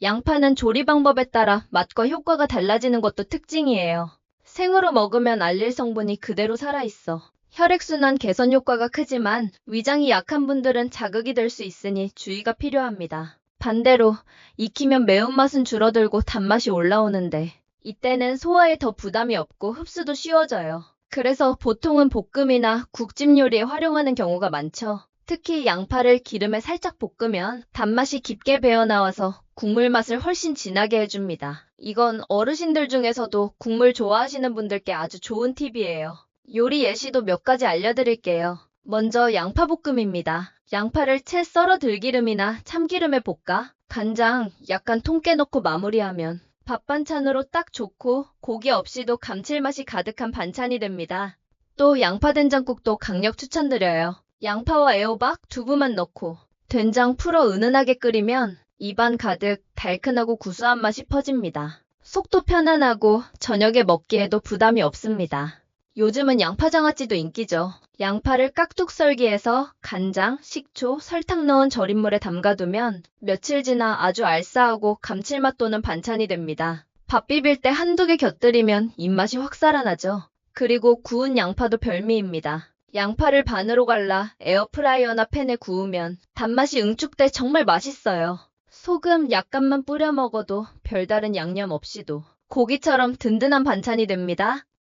양파는 조리 방법에 따라 맛과 효과가 달라지는 것도 특징이에요. 생으로 먹으면 알릴 성분이 그대로 살아있어. 혈액순환 개선 효과가 크지만 위장이 약한 분들은 자극이 될 수 있으니 주의가 필요합니다. 반대로 익히면 매운맛은 줄어들고 단맛이 올라오는데 이때는 소화에 더 부담이 없고 흡수도 쉬워져요. 그래서 보통은 볶음이나 국집 요리에 활용하는 경우가 많죠. 특히 양파를 기름에 살짝 볶으면 단맛이 깊게 배어나와서 국물 맛을 훨씬 진하게 해줍니다. 이건 어르신들 중에서도 국물 좋아하시는 분들께 아주 좋은 팁이에요. 요리 예시도 몇 가지 알려드릴게요. 먼저 양파 볶음입니다. 양파를 채 썰어 들기름이나 참기름에 볶아 간장 약간 통깨 넣고 마무리하면 밥 반찬으로 딱 좋고 고기 없이도 감칠맛이 가득한 반찬이 됩니다. 또 양파 된장국도 강력 추천드려요. 양파와 애호박, 두부만 넣고 된장 풀어 은은하게 끓이면 입안 가득 달큰하고 구수한 맛이 퍼집니다. 속도 편안하고 저녁에 먹기에도 부담이 없습니다. 요즘은 양파장아찌도 인기죠. 양파를 깍둑 썰기해서 간장, 식초, 설탕 넣은 절임물에 담가두면 며칠 지나 아주 알싸하고 감칠맛 도는 반찬이 됩니다. 밥 비빌 때 한두 개 곁들이면 입맛이 확 살아나죠. 그리고 구운 양파도 별미입니다. 양파를 반으로 갈라 에어프라이어나 팬에 구우면 단맛이 응축돼 정말 맛있어요. 소금 약간만 뿌려 먹어도 별다른 양념 없이도 고기처럼 든든한 반찬이 됩니다.